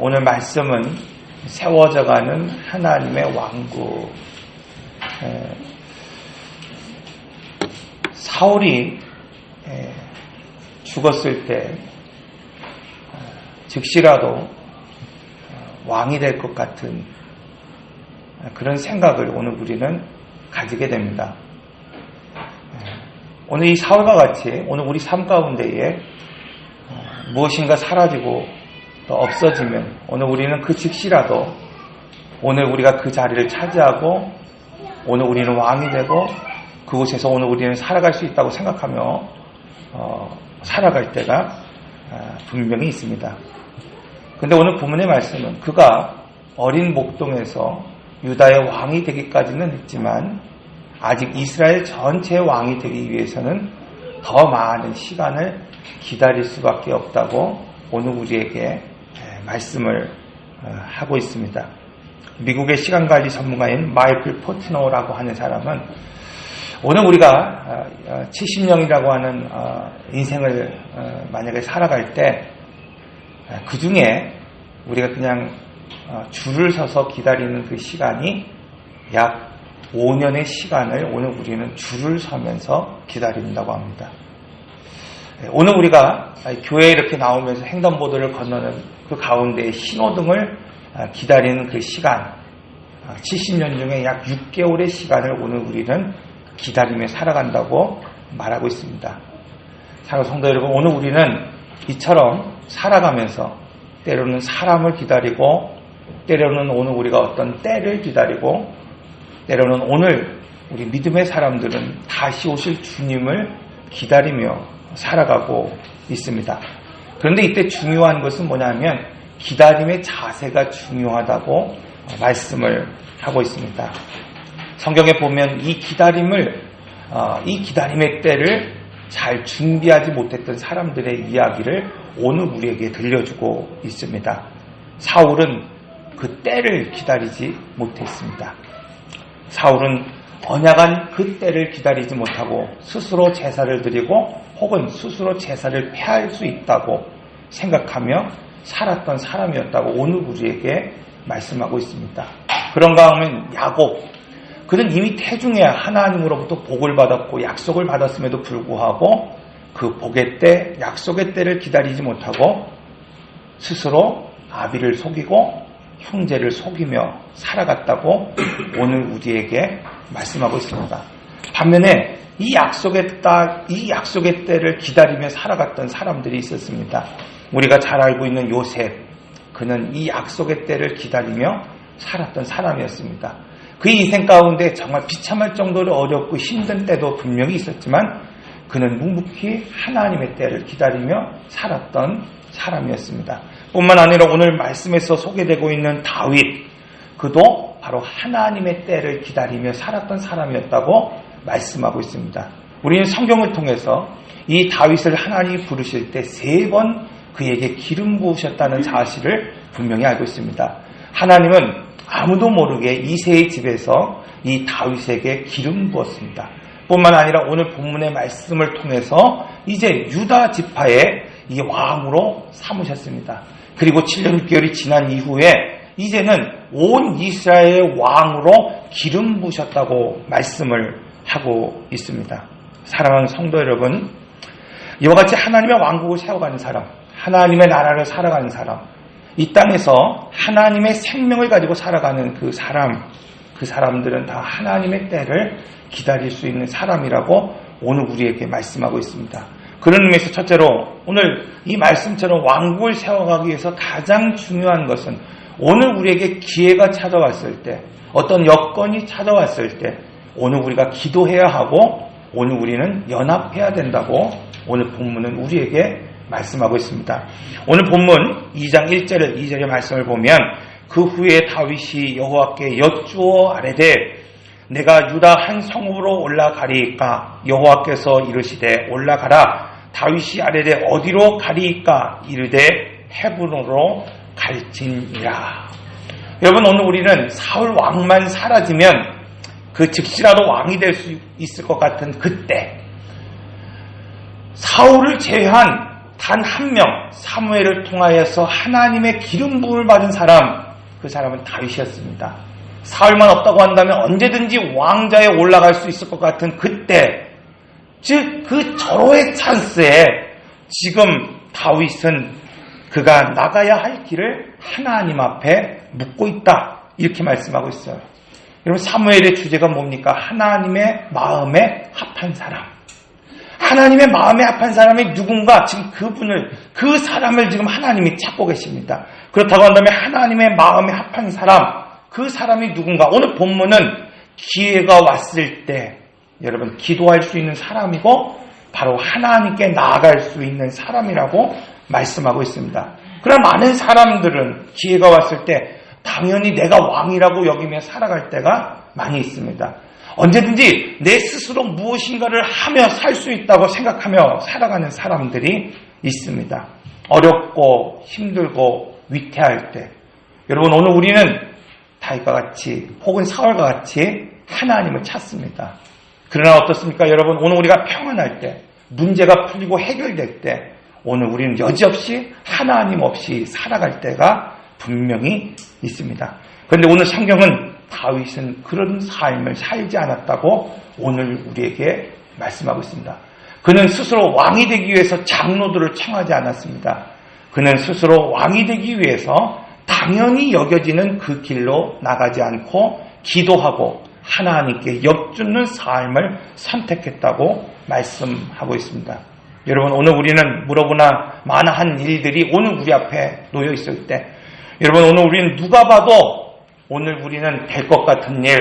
오늘 말씀은 세워져가는 하나님의 왕국. 에, 사울이 에, 죽었을 때 어, 즉시라도 어, 왕이 될 것 같은 그런 생각을 오늘 우리는 가지게 됩니다. 에, 오늘 이 사울과 같이 오늘 우리 삶 가운데에 어, 무엇인가 사라지고 또 없어지면 오늘 우리는 그 즉시라도 오늘 우리가 그 자리를 차지하고 오늘 우리는 왕이 되고 그곳에서 오늘 우리는 살아갈 수 있다고 생각하며 어, 살아갈 때가 아, 분명히 있습니다. 근데 오늘 부문의 말씀은 그가 어린 목동에서 유다의 왕이 되기까지는 했지만 아직 이스라엘 전체의 왕이 되기 위해서는 더 많은 시간을 기다릴 수밖에 없다고 오늘 우리에게 말씀을 어, 하고 있습니다. 미국의 시간 관리 전문가인 마이클 포트노라고 하는 사람은 오늘 우리가 70년이라고 하는 어, 인생을 어, 만약에 살아갈 때 그 중에 우리가 그냥 줄을 서서 기다리는 그 시간이 약 5년의 시간을 오늘 우리는 줄을 서면서 기다린다고 합니다. 오늘 우리가 교회에 이렇게 나오면서 횡단보도를 건너는 그 가운데 신호등을 기다리는 그 시간, 70년 중에 약 6개월의 시간을 오늘 우리는 기다리며 살아간다고 말하고 있습니다. 사랑 성도 여러분, 오늘 우리는 이처럼 살아가면서 때로는 사람을 기다리고 때로는 오늘 우리가 어떤 때를 기다리고 때로는 오늘 우리 믿음의 사람들은 다시 오실 주님을 기다리며 살아가고 있습니다. 그런데 이때 중요한 것은 뭐냐면 기다림의 자세가 중요하다고 말씀을 하고 있습니다. 성경에 보면 이 기다림을 어, 이 기다림의 때를 잘 준비하지 못했던 사람들의 이야기를 오늘 우리에게 들려주고 있습니다. 사울은 그 때를 기다리지 못했습니다. 사울은 언약한 그 때를 기다리지 못하고 스스로 제사를 드리고 혹은 스스로 제사를 폐할 수 있다고 생각하며 살았던 사람이었다고 오늘 우리에게 말씀하고 있습니다. 그런가 하면 야곱 그는 이미 태중에 하나님으로부터 복을 받았고 약속을 받았음에도 불구하고 그 복의 때 약속의 때를 기다리지 못하고 스스로 아비를 속이고 형제를 속이며 살아갔다고 오늘 우리에게 말씀하고 있습니다. 반면에 이 약속의 딱, 이 약속의 때를 기다리며 살아갔던 사람들이 있었습니다. 우리가 잘 알고 있는 요셉, 그는 이 약속의 때를 기다리며 살았던 사람이었습니다. 그의 인생 가운데 정말 비참할 정도로 어렵고 힘든 때도 분명히 있었지만 그는 묵묵히 하나님의 때를 기다리며 살았던 사람이었습니다. 뿐만 아니라 오늘 말씀에서 소개되고 있는 다윗, 그도 바로 하나님의 때를 기다리며 살았던 사람이었다고 말씀하고 있습니다. 우리는 성경을 통해서 이 다윗을 하나님이 부르실 때 세 번 그에게 기름 부으셨다는 사실을 분명히 알고 있습니다. 하나님은 아무도 모르게 이세의 집에서 이 다윗에게 기름 부었습니다. 뿐만 아니라 오늘 본문의 말씀을 통해서 이제 유다 지파의 이 왕으로 삼으셨습니다. 그리고 7년 6개월이 지난 이후에 이제는 온 이스라엘의 왕으로 기름 부으셨다고 말씀을 하고 있습니다. 사랑하는 성도 여러분, 이와 같이 하나님의 왕국을 세워가는 사람, 하나님의 나라를 살아가는 사람, 이 땅에서 하나님의 생명을 가지고 살아가는 그 사람, 그 사람들은 다 하나님의 때를 기다릴 수 있는 사람이라고 오늘 우리에게 말씀하고 있습니다. 그런 의미에서 첫째로 오늘 이 말씀처럼 왕국을 세워가기 위해서 가장 중요한 것은 오늘 우리에게 기회가 찾아왔을 때, 어떤 여건이 찾아왔을 때, 오늘 우리가 기도해야 하고 오늘 우리는 연합해야 된다고 오늘 본문은 우리에게 말씀하고 있습니다. 오늘 본문 2장 1절 2절의 말씀을 보면 그 후에 다윗이 여호와께 여쭈어 아래되 내가 유다 한 성읍으로 올라가리이까? 여호와께서 이르시되 올라가라. 다윗이 아래되 어디로 가리이까? 이르되 헤브론으로 갈지니라. 여러분 오늘 우리는 사울 왕만 사라지면 그 즉시라도 왕이 될 수 있을 것 같은 그때 사울을 제외한 단 한 명 사무엘을 통하여서 하나님의 기름 부음을 받은 사람 그 사람은 다윗이었습니다. 사흘만 없다고 한다면 언제든지 왕자에 올라갈 수 있을 것 같은 그때 즉 그 절호의 찬스에 지금 다윗은 그가 나가야 할 길을 하나님 앞에 묻고 있다 이렇게 말씀하고 있어요. 여러분 사무엘의 주제가 뭡니까? 하나님의 마음에 합한 사람. 하나님의 마음에 합한 사람이 누군가 지금 그분을 그 사람을 지금 하나님이 찾고 계십니다. 그렇다고 한다면 하나님의 마음에 합한 사람 그 사람이 누군가 오늘 본문은 기회가 왔을 때 여러분 기도할 수 있는 사람이고 바로 하나님께 나아갈 수 있는 사람이라고 말씀하고 있습니다. 그러나 많은 사람들은 기회가 왔을 때 당연히 내가 왕이라고 여기며 살아갈 때가 많이 있습니다. 언제든지 내 스스로 무엇인가를 하며 살 수 있다고 생각하며 살아가는 사람들이 있습니다. 어렵고 힘들고 위태할 때. 여러분, 오늘 우리는 다윗과 같이 혹은 사울과 같이 하나님을 찾습니다. 그러나 어떻습니까? 여러분, 오늘 우리가 평안할 때, 문제가 풀리고 해결될 때, 오늘 우리는 여지없이 하나님 없이 살아갈 때가 분명히 있습니다. 그런데 오늘 성경은 다윗은 그런 삶을 살지 않았다고 오늘 우리에게 말씀하고 있습니다. 그는 스스로 왕이 되기 위해서 장로들을 청하지 않았습니다. 그는 스스로 왕이 되기 위해서 당연히 여겨지는 그 길로 나가지 않고 기도하고 하나님께 엽주는 삶을 선택했다고 말씀하고 있습니다. 여러분 오늘 우리는 물어보나 많은 일들이 오늘 우리 앞에 놓여 있을 때 여러분 오늘 우리는 누가 봐도 오늘 우리는 될 것 같은 일,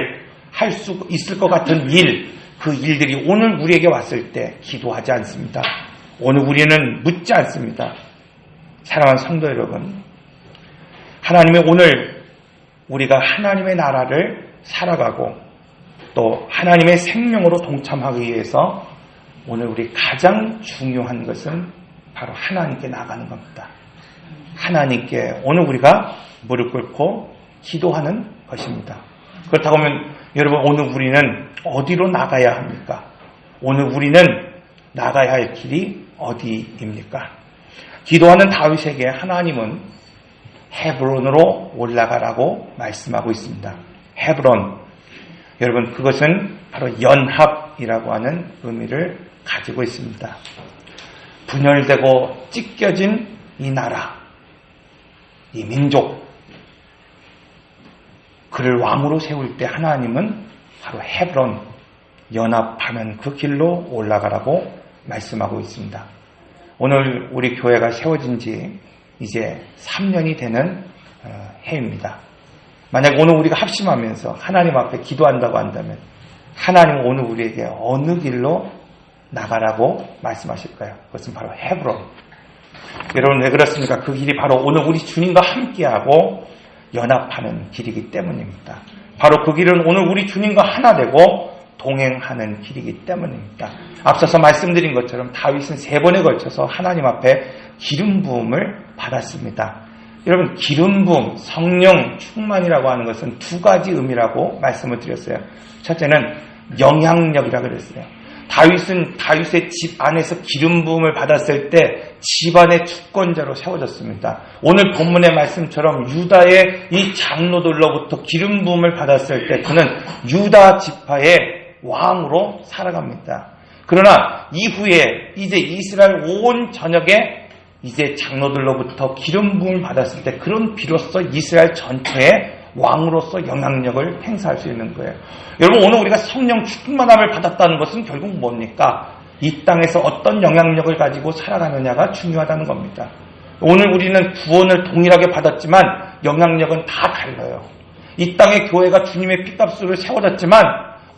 할 수 있을 것 같은 일, 그 일들이 오늘 우리에게 왔을 때 기도하지 않습니다. 오늘 우리는 묻지 않습니다. 사랑하는 성도 여러분, 하나님의 오늘 우리가 하나님의 나라를 살아가고 또 하나님의 생명으로 동참하기 위해서 오늘 우리 가장 중요한 것은 바로 하나님께 나가는 겁니다. 하나님께 오늘 우리가 무릎 꿇고 기도하는 것입니다. 그렇다고 하면 여러분 오늘 우리는 어디로 나가야 합니까? 오늘 우리는 나가야 할 길이 어디입니까? 기도하는 다윗에게 하나님은 헤브론으로 올라가라고 말씀하고 있습니다. 헤브론 여러분 그것은 바로 연합이라고 하는 의미를 가지고 있습니다. 분열되고 찢겨진 이 나라, 이 민족, 그를 왕으로 세울 때 하나님은 바로 헤브론 연합하는 그 길로 올라가라고 말씀하고 있습니다. 오늘 우리 교회가 세워진 지 이제 3년이 되는 어, 해입니다. 만약 오늘 우리가 합심하면서 하나님 앞에 기도한다고 한다면 하나님은 오늘 우리에게 어느 길로 나가라고 말씀하실까요? 그것은 바로 헤브론. 여러분 왜 그렇습니까? 그 길이 바로 오늘 우리 주님과 함께하고 연합하는 길이기 때문입니다. 바로 그 길은 오늘 우리 주님과 하나 되고 동행하는 길이기 때문입니다. 앞서서 말씀드린 것처럼 다윗은 세 번에 걸쳐서 하나님 앞에 기름 부음을 받았습니다. 여러분 기름 부음, 성령 충만이라고 하는 것은 두 가지 의미라고 말씀을 드렸어요. 첫째는 영향력이라고 그랬어요. 다윗은 다윗의 집 안에서 기름 부음을 받았을 때 집안의 주권자로 세워졌습니다. 오늘 본문의 말씀처럼 유다의 이 장로들로부터 기름 부음을 받았을 때 그는 유다 지파의 왕으로 살아갑니다. 그러나 이후에 이제 이스라엘 온 전역에 이제 장로들로부터 기름 부음을 받았을 때 그런 비로소 이스라엘 전체에 왕으로서 영향력을 행사할 수 있는 거예요. 여러분 오늘 우리가 성령 충만함을 받았다는 것은 결국 뭡니까? 이 땅에서 어떤 영향력을 가지고 살아가느냐가 중요하다는 겁니다. 오늘 우리는 구원을 동일하게 받았지만 영향력은 다 달라요. 이 땅의 교회가 주님의 피값으로 세워졌지만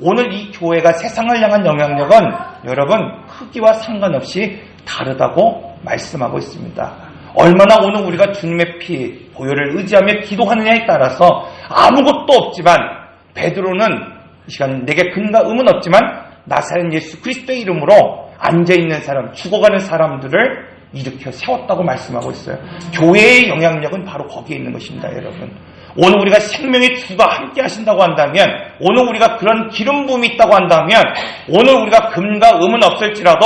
오늘 이 교회가 세상을 향한 영향력은 여러분 크기와 상관없이 다르다고 말씀하고 있습니다. 얼마나 오늘 우리가 주님의 피, 보혈을 의지하며 기도하느냐에 따라서 아무것도 없지만 베드로는 이 시간 내게 근과 음은 없지만 나사렛 예수 그리스도의 이름으로 앉아 있는 사람, 죽어가는 사람들을 일으켜 세웠다고 말씀하고 있어요. 교회의 영향력은 바로 거기에 있는 것입니다, 여러분. 오늘 우리가 생명의 주가 함께 하신다고 한다면, 오늘 우리가 그런 기름 부음이 있다고 한다면, 오늘 우리가 금과 음은 없을지라도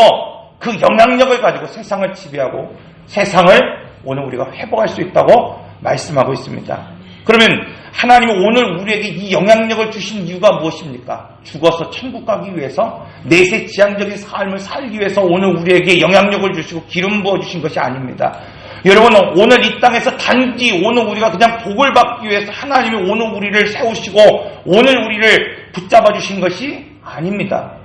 그 영향력을 가지고 세상을 지배하고 세상을 오늘 우리가 회복할 수 있다고 말씀하고 있습니다. 그러면 하나님은 오늘 우리에게 이 영향력을 주신 이유가 무엇입니까? 죽어서 천국 가기 위해서 내세 지향적인 삶을 살기 위해서 오늘 우리에게 영향력을 주시고 기름 부어 주신 것이 아닙니다. 여러분 오늘 이 땅에서 단지 오늘 우리가 그냥 복을 받기 위해서 하나님이 오늘 우리를 세우시고 오늘 우리를 붙잡아 주신 것이 아닙니다.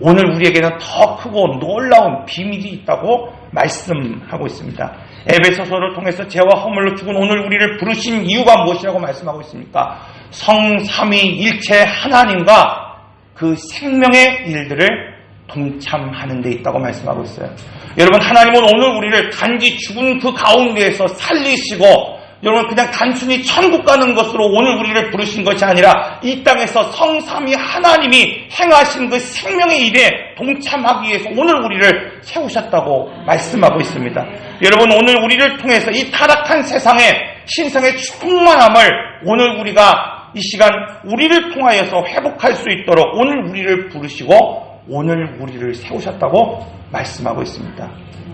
오늘 우리에게는 더 크고 놀라운 비밀이 있다고 말씀하고 있습니다. 에베소서를 통해서 죄와 허물로 죽은 오늘 우리를 부르신 이유가 무엇이라고 말씀하고 있습니까? 성삼위 일체 하나님과 그 생명의 일들을 동참하는 데 있다고 말씀하고 있어요. 여러분 하나님은 오늘 우리를 단지 죽은 그 가운데에서 살리시고 여러분 그냥 단순히 천국 가는 것으로 오늘 우리를 부르신 것이 아니라 이 땅에서 성삼위 하나님이 행하신 그 생명의 일에 동참하기 위해서 오늘 우리를 세우셨다고 말씀하고 있습니다. 여러분 오늘 우리를 통해서 이 타락한 세상에 신성의 충만함을 오늘 우리가 이 시간 우리를 통하여서 회복할 수 있도록 오늘 우리를 부르시고 오늘 우리를 세우셨다고 말씀하고 있습니다.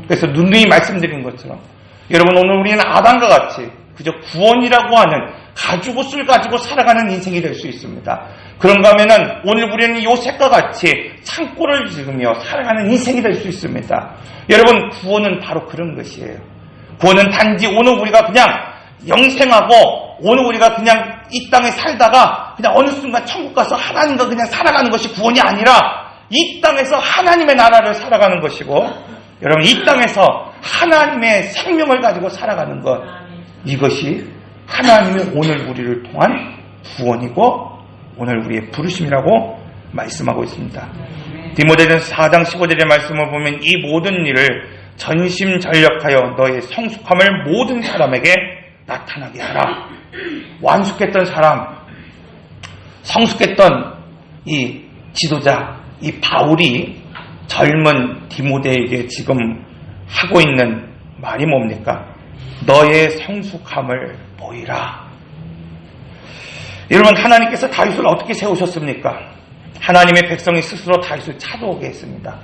그래서 누누이 말씀드린 것처럼 여러분 오늘 우리는 아담과 같이 그저 구원이라고 하는 가죽옷을 가지고 살아가는 인생이 될 수 있습니다. 그런가 하면은 오늘 우리는 요셉과 같이 창고를 지으며 살아가는 인생이 될 수 있습니다. 여러분 구원은 바로 그런 것이에요. 구원은 단지 오늘 우리가 그냥 영생하고 오늘 우리가 그냥 이 땅에 살다가 그냥 어느 순간 천국 가서 하나님과 그냥 살아가는 것이 구원이 아니라 이 땅에서 하나님의 나라를 살아가는 것이고 여러분 이 땅에서 하나님의 생명을 가지고 살아가는 것 이것이 하나님의 오늘 우리를 통한 구원이고 오늘 우리의 부르심이라고 말씀하고 있습니다. 디모데전서 4장 15절의 말씀을 보면 이 모든 일을 전심전력하여 너의 성숙함을 모든 사람에게 나타나게 하라. 완숙했던 사람, 성숙했던 이 지도자, 이 바울이 젊은 디모데에게 지금 하고 있는 말이 뭡니까? 너의 성숙함을 보이라. 여러분 하나님께서 다윗을 어떻게 세우셨습니까? 하나님의 백성이 스스로 다윗을 찾아오게 했습니다.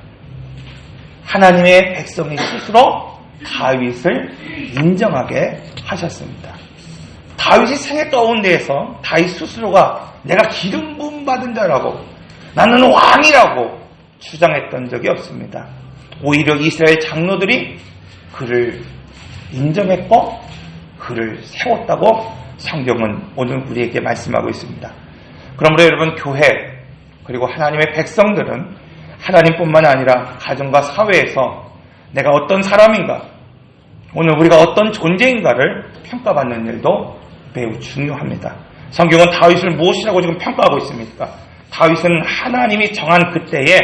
하나님의 백성이 스스로 다윗을 인정하게 하셨습니다. 다윗이 생애 가운데에서 다윗 스스로가 내가 기름 부음 받은 자라고 나는 왕이라고 주장했던 적이 없습니다. 오히려 이스라엘 장로들이 그를 인정했고 그를 세웠다고 성경은 오늘 우리에게 말씀하고 있습니다. 그러므로 여러분 교회 그리고 하나님의 백성들은 하나님뿐만 아니라 가정과 사회에서 내가 어떤 사람인가 오늘 우리가 어떤 존재인가를 평가받는 일도 매우 중요합니다. 성경은 다윗을 무엇이라고 지금 평가하고 있습니까? 다윗은 하나님이 정한 그때에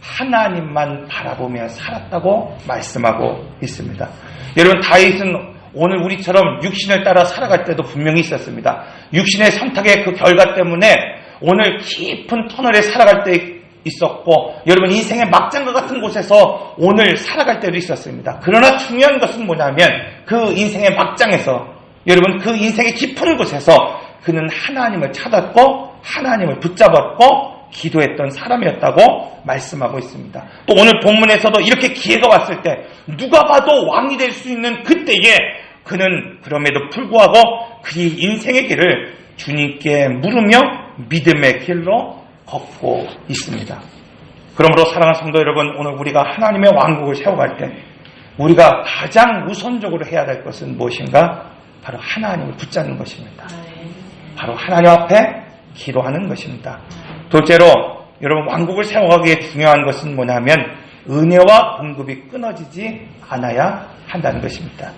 하나님만 바라보며 살았다고 말씀하고 있습니다. 여러분 다윗은 오늘 우리처럼 육신을 따라 살아갈 때도 분명히 있었습니다. 육신의 선택의 그 결과 때문에 오늘 깊은 터널에 살아갈 때 있었고 여러분 인생의 막장과 같은 곳에서 오늘 살아갈 때도 있었습니다. 그러나 중요한 것은 뭐냐면 그 인생의 막장에서 여러분 그 인생의 깊은 곳에서 그는 하나님을 찾았고 하나님을 붙잡았고 기도했던 사람이었다고 말씀하고 있습니다. 또 오늘 본문에서도 이렇게 기회가 왔을 때 누가 봐도 왕이 될 수 있는 그때에 그는 그럼에도 불구하고 그의 인생의 길을 주님께 물으며 믿음의 길로 걷고 있습니다. 그러므로 사랑하는 성도 여러분, 오늘 우리가 하나님의 왕국을 세워갈 때 우리가 가장 우선적으로 해야 될 것은 무엇인가? 바로 하나님을 붙잡는 것입니다. 바로 하나님 앞에 기도하는 것입니다. 둘째로 여러분 왕국을 세워가기에 중요한 것은 뭐냐면 은혜와 공급이 끊어지지 않아야 한다는 것입니다.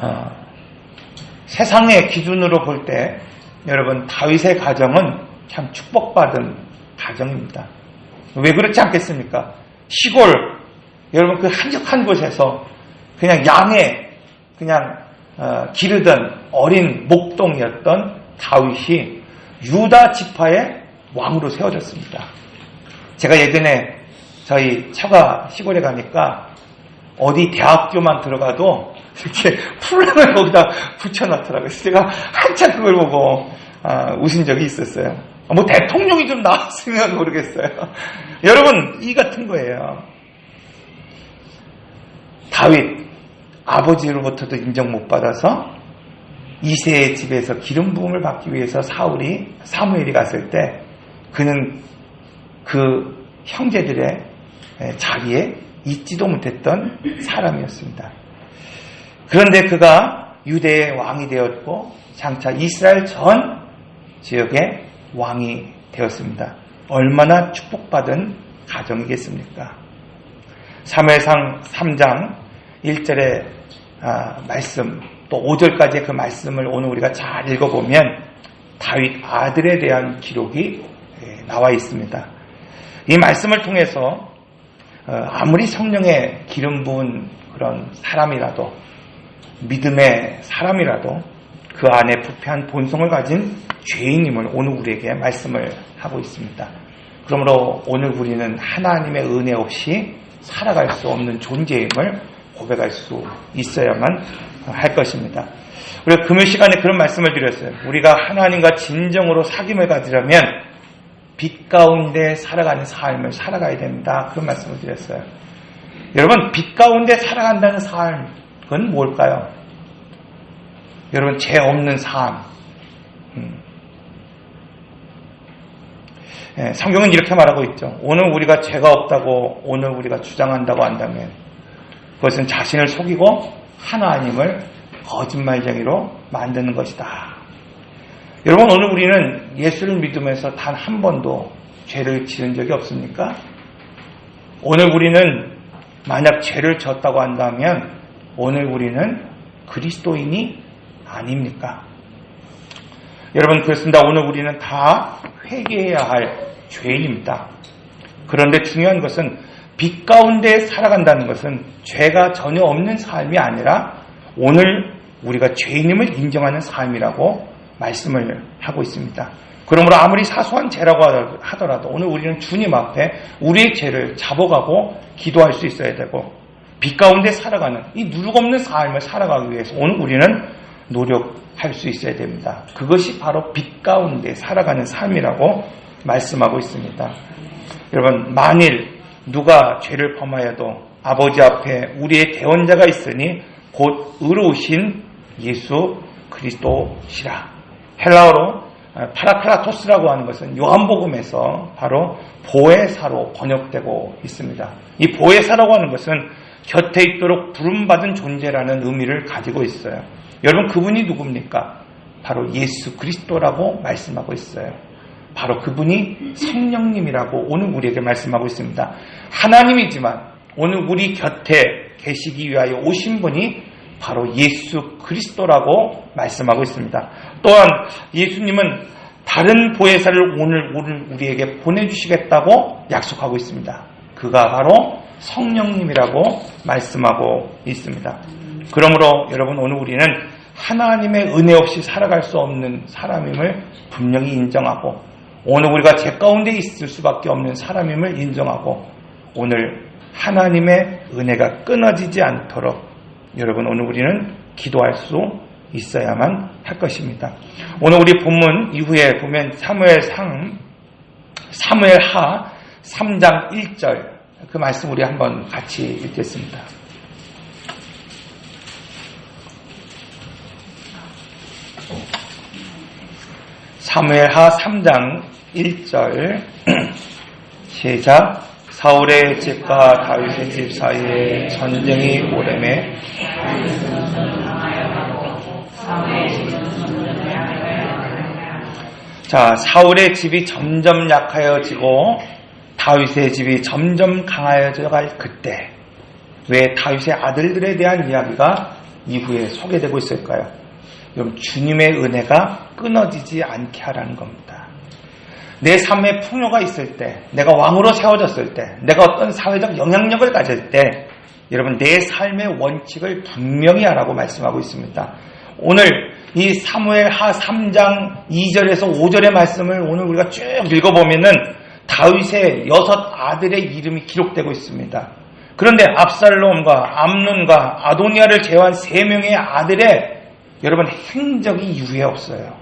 어, 세상의 기준으로 볼 때 여러분 다윗의 가정은 참 축복받은 가정입니다. 왜 그렇지 않겠습니까? 시골 여러분 그 한적한 곳에서 그냥 양에 그냥 어, 기르던 어린 목동이었던 다윗이 유다 지파의 왕으로 세워졌습니다. 제가 예전에 저희 처가 시골에 가니까 어디 대학교만 들어가도 이렇게 풀랑을 거기다 붙여놨더라고요. 제가 한참 그걸 보고 아, 웃은 적이 있었어요. 뭐 대통령이 좀 나왔으면 모르겠어요. 여러분 이 같은 거예요. 다윗 아버지로부터도 인정 못 받아서 이세의 집에서 기름 부음을 받기 위해서 사울이 사무엘이 갔을 때 그는 그 형제들의 자리에 있지도 못했던 사람이었습니다. 그런데 그가 유대의 왕이 되었고 장차 이스라엘 전 지역의 왕이 되었습니다. 얼마나 축복받은 가정이겠습니까? 3회상 3장 1절의 아, 말씀 또 5절까지의 그 말씀을 오늘 우리가 잘 읽어보면 다윗 아들에 대한 기록이 예, 나와 있습니다. 이 말씀을 통해서 어, 아무리 성령의 기름 부은 그런 사람이라도 믿음의 사람이라도 그 안에 부패한 본성을 가진 죄인임을 오늘 우리에게 말씀을 하고 있습니다. 그러므로 오늘 우리는 하나님의 은혜 없이 살아갈 수 없는 존재임을 고백할 수 있어야만 할 것입니다. 우리가 금요 시간에 그런 말씀을 드렸어요. 우리가 하나님과 진정으로 사귐을 가지려면 빛 가운데 살아가는 삶을 살아가야 됩니다. 그런 말씀을 드렸어요. 여러분, 빛 가운데 살아간다는 삶은 뭘까요? 여러분, 죄 없는 삶. 음. 예, 성경은 이렇게 말하고 있죠. 오늘 우리가 죄가 없다고 오늘 우리가 주장한다고 한다면 그것은 자신을 속이고 하나님을 거짓말쟁이로 만드는 것이다. 여러분 오늘 우리는 예수를 믿으면서 단 한 번도 죄를 지은 적이 없습니까? 오늘 우리는 만약 죄를 졌다고 한다면 오늘 우리는 그리스도인이 아닙니까? 여러분 그렇습니다. 오늘 우리는 다 회개해야 할 죄인입니다. 그런데 중요한 것은 빛 가운데 살아간다는 것은 죄가 전혀 없는 삶이 아니라 오늘 우리가 죄인임을 인정하는 삶이라고 말씀을 하고 있습니다. 그러므로 아무리 사소한 죄라고 하더라도 오늘 우리는 주님 앞에 우리의 죄를 잡아가고 기도할 수 있어야 되고 빛 가운데 살아가는 이 누룩 없는 삶을 살아가기 위해서 오늘 우리는 노력할 수 있어야 됩니다. 그것이 바로 빛 가운데 살아가는 삶이라고 말씀하고 있습니다. 여러분 만일 누가 죄를 범하여도 아버지 앞에 우리의 대원자가 있으니 곧 의로우신 예수 그리스도시라. 헬라어로 파라크라토스라고 하는 것은 요한복음에서 바로 보혜사로 번역되고 있습니다. 이 보혜사라고 하는 것은 곁에 있도록 부름받은 존재라는 의미를 가지고 있어요. 여러분 그분이 누굽니까? 바로 예수 그리스도라고 말씀하고 있어요. 바로 그분이 성령님이라고 오늘 우리에게 말씀하고 있습니다. 하나님이지만 오늘 우리 곁에 계시기 위하여 오신 분이 바로 예수 그리스도라고 말씀하고 있습니다. 또한 예수님은 다른 보혜사를 오늘 우리에게 보내주시겠다고 약속하고 있습니다. 그가 바로 성령님이라고 말씀하고 있습니다. 그러므로 여러분 오늘 우리는 하나님의 은혜 없이 살아갈 수 없는 사람임을 분명히 인정하고 오늘 우리가 죄 가운데 있을 수밖에 없는 사람임을 인정하고 오늘 하나님의 은혜가 끊어지지 않도록 여러분 오늘 우리는 기도할 수 있어야만 할 것입니다. 오늘 우리 본문 이후에 보면 사무엘 상 사무엘 하 3장 1절 그 말씀 우리 한번 같이 읽겠습니다. 사무엘 하 3장 1절 시작 사울의 집과 다윗의 집 사이에 전쟁이 오래매 자 사울의 집이 점점 약하여지고 다윗의 집이 점점 강하여져 갈 그때 왜 다윗의 아들들에 대한 이야기가 이후에 소개되고 있을까요? 그럼 주님의 은혜가 끊어지지 않게 하라는 겁니다. 내 삶에 풍요가 있을 때, 내가 왕으로 세워졌을 때, 내가 어떤 사회적 영향력을 가질 때, 여러분 내 삶의 원칙을 분명히 하라고 말씀하고 있습니다. 오늘 이 사무엘 하 3장 2절에서 5절의 말씀을 오늘 우리가 쭉 읽어보면은 다윗의 여섯 아들의 이름이 기록되고 있습니다. 그런데 압살롬과 암론과 아도니아를 제외한 세 명의 아들의 여러분 행적이 이후에 없어요.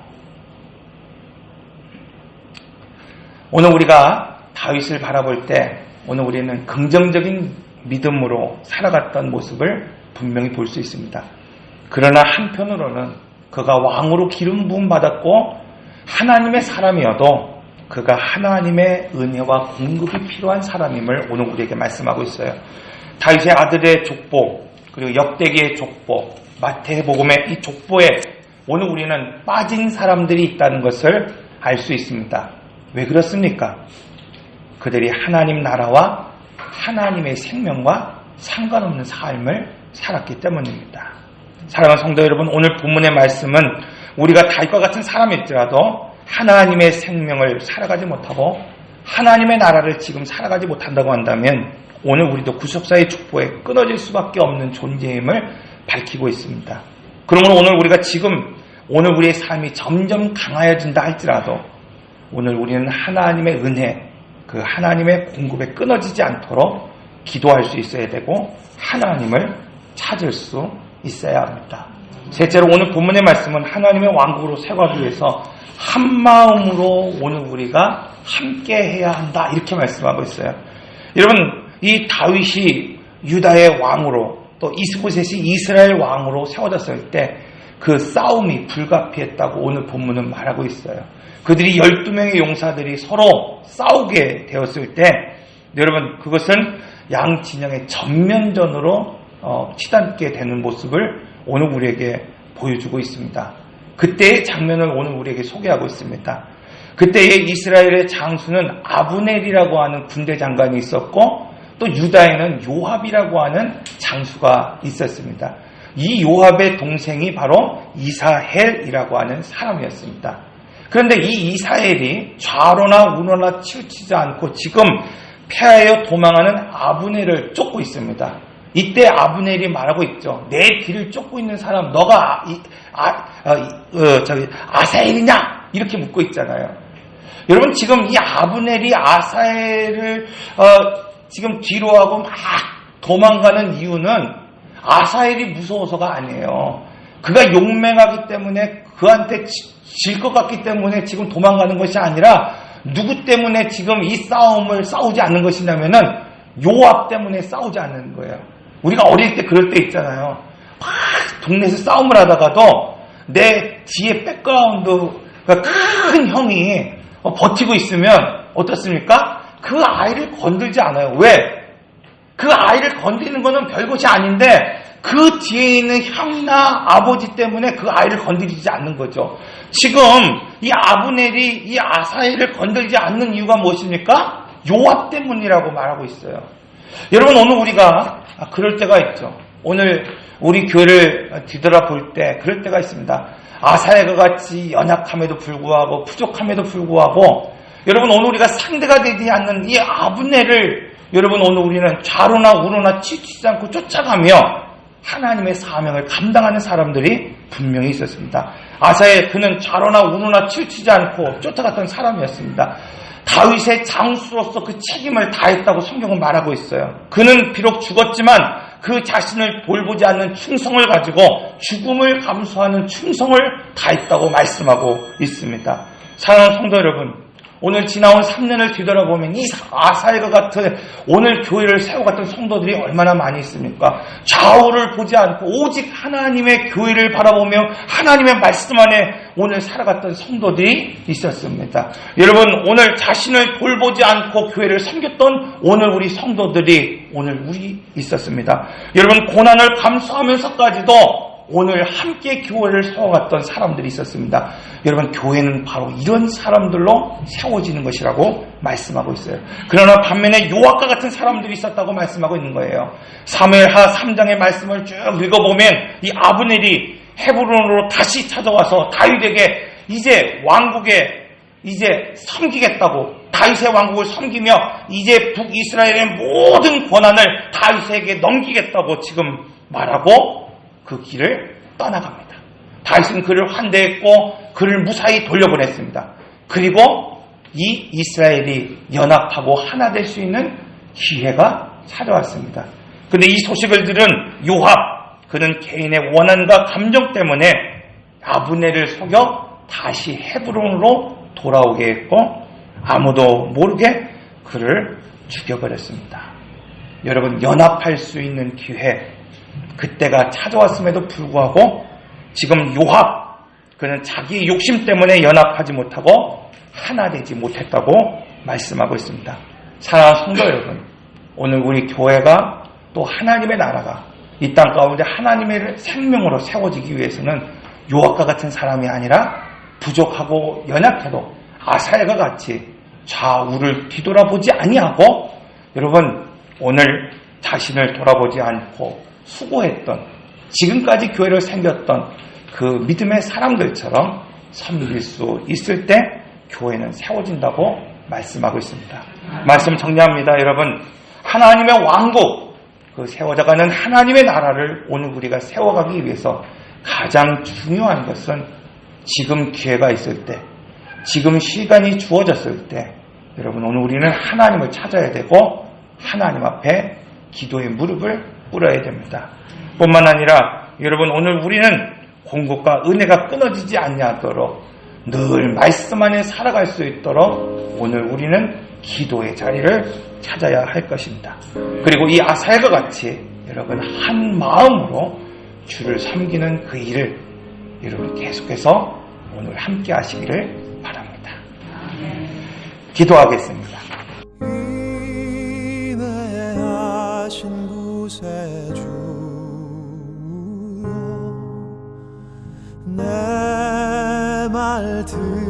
오늘 우리가 다윗을 바라볼 때 오늘 우리는 긍정적인 믿음으로 살아갔던 모습을 분명히 볼 수 있습니다. 그러나 한편으로는 그가 왕으로 기름 부음 받았고 하나님의 사람이어도 그가 하나님의 은혜와 공급이 필요한 사람임을 오늘 우리에게 말씀하고 있어요. 다윗의 아들의 족보 그리고 역대기의 족보 마태복음의 이 족보에 오늘 우리는 빠진 사람들이 있다는 것을 알 수 있습니다. 왜 그렇습니까? 그들이 하나님 나라와 하나님의 생명과 상관없는 삶을 살았기 때문입니다. 사랑하는 성도 여러분, 오늘 본문의 말씀은 우리가 다윗과 같은 사람일지라도 하나님의 생명을 살아가지 못하고 하나님의 나라를 지금 살아가지 못한다고 한다면 오늘 우리도 구속사의 축복에 끊어질 수밖에 없는 존재임을 밝히고 있습니다. 그러면 오늘 우리가 지금 오늘 우리의 삶이 점점 강하여진다 할지라도 오늘 우리는 하나님의 은혜, 그 하나님의 공급에 끊어지지 않도록 기도할 수 있어야 되고 하나님을 찾을 수 있어야 합니다. 셋째로 오늘 본문의 말씀은 하나님의 왕국으로 세가기 위해서 한 마음으로 오늘 우리가 함께 해야 한다 이렇게 말씀하고 있어요. 여러분 이 다윗이 유다의 왕으로 또 이스보셋이 이스라엘 왕으로 세워졌을 때 그 싸움이 불가피했다고 오늘 본문은 말하고 있어요. 그들이 12명의 용사들이 서로 싸우게 되었을 때 여러분 그것은 양 진영의 전면전으로 어, 치닫게 되는 모습을 오늘 우리에게 보여주고 있습니다. 그때의 장면을 오늘 우리에게 소개하고 있습니다. 그때의 이스라엘의 장수는 아브넬이라고 하는 군대 장관이 있었고 또 유다에는 요합이라고 하는 장수가 있었습니다. 이 요합의 동생이 바로 이사헬이라고 하는 사람이었습니다. 그런데 이 이사헬이 좌로나 우로나 치우치지 않고 지금 폐하여 도망하는 아브넬을 쫓고 있습니다. 이때 아브넬이 말하고 있죠. 내 뒤를 쫓고 있는 사람, 너가 아, 아, 아, 어, 저기 아사엘이냐? 이렇게 묻고 있잖아요. 여러분 지금 이 아브넬이 아사엘을 어, 지금 뒤로 하고 막 도망가는 이유는 아사엘이 무서워서가 아니에요. 그가 용맹하기 때문에 그한테 질 것 같기 때문에 지금 도망가는 것이 아니라 누구 때문에 지금 이 싸움을 싸우지 않는 것이냐면은 요압 때문에 싸우지 않는 거예요. 우리가 어릴 때 그럴 때 있잖아요. 막 동네에서 싸움을 하다가도 내 뒤에 백그라운드가 큰 형이 버티고 있으면 어떻습니까? 그 아이를 건들지 않아요. 왜? 그 아이를 건드리는 것은 별것이 아닌데 그 뒤에 있는 형이나 아버지 때문에 그 아이를 건드리지 않는 거죠. 지금 이 아브넬이 이 아사엘을 건들지 않는 이유가 무엇입니까? 요압 때문이라고 말하고 있어요. 여러분 오늘 우리가 그럴 때가 있죠. 오늘 우리 교회를 뒤돌아볼 때 그럴 때가 있습니다. 아사엘과 같이 연약함에도 불구하고 부족함에도 불구하고 여러분 오늘 우리가 상대가 되지 않는 이 아브넬을 여러분 오늘 우리는 좌로나 우로나 치치지 않고 쫓아가며 하나님의 사명을 감당하는 사람들이 분명히 있었습니다. 아사엘 그는 좌로나 우로나 치우치지 않고 쫓아갔던 사람이었습니다. 다윗의 장수로서 그 책임을 다했다고 성경은 말하고 있어요. 그는 비록 죽었지만 그 자신을 돌보지 않는 충성을 가지고 죽음을 감수하는 충성을 다했다고 말씀하고 있습니다. 사랑하는 성도 여러분, 오늘 지나온 3년을 뒤돌아보면 이 아사일과 같은 오늘 교회를 세워갔던 성도들이 얼마나 많이 있습니까? 좌우를 보지 않고 오직 하나님의 교회를 바라보며 하나님의 말씀 안에 오늘 살아갔던 성도들이 있었습니다. 여러분 오늘 자신을 돌보지 않고 교회를 섬겼던 오늘 우리 성도들이 오늘 우리 있었습니다. 여러분 고난을 감수하면서까지도 오늘 함께 교회를 세워갔던 사람들이 있었습니다. 여러분, 교회는 바로 이런 사람들로 세워지는 것이라고 말씀하고 있어요. 그러나 반면에 요압과 같은 사람들이 있었다고 말씀하고 있는 거예요. 3회하 3장의 말씀을 쭉 읽어보면 이 아브넬이 헤브론으로 다시 찾아와서 다윗에게 이제 왕국에 이제 섬기겠다고 다윗의 왕국을 섬기며 이제 북이스라엘의 모든 권한을 다윗에게 넘기겠다고 지금 말하고 그 길을 떠나갑니다. 다윗은 그를 환대했고 그를 무사히 돌려보냈습니다. 그리고 이 이스라엘이 연합하고 하나 될 수 있는 기회가 찾아왔습니다. 근데 이 소식을 들은 요합, 그는 개인의 원한과 감정 때문에 아브네를 속여 다시 헤브론으로 돌아오게 했고 아무도 모르게 그를 죽여버렸습니다. 여러분 연합할 수 있는 기회 그때가 찾아왔음에도 불구하고 지금 요합 그는 자기 욕심 때문에 연합하지 못하고 하나 되지 못했다고 말씀하고 있습니다. 사랑하는 성도 여러분, 오늘 우리 교회가 또 하나님의 나라가 이 땅 가운데 하나님의 생명으로 세워지기 위해서는 요압과 같은 사람이 아니라 부족하고 연약해도 아사야가 같이 좌우를 뒤돌아보지 아니하고 여러분 오늘 자신을 돌아보지 않고 수고했던 지금까지 교회를 생겼던 그 믿음의 사람들처럼 섬길 수 있을 때 교회는 세워진다고 말씀하고 있습니다. 말씀 정리합니다. 여러분 하나님의 왕국 그 세워져가는 하나님의 나라를 오늘 우리가 세워가기 위해서 가장 중요한 것은 지금 기회가 있을 때 지금 시간이 주어졌을 때 여러분 오늘 우리는 하나님을 찾아야 되고 하나님 앞에 기도의 무릎을 꿇어야 됩니다. 뿐만 아니라 여러분 오늘 우리는 공급과 은혜가 끊어지지 않도록 늘 말씀 안에 살아갈 수 있도록 오늘 우리는 기도의 자리를 찾아야 할 것입니다. 그리고 이 아사야가 같이 여러분 한 마음으로 주를 섬기는 그 일을 여러분 계속해서 오늘 함께 하시기를 바랍니다. 기도하겠습니다. 내말듣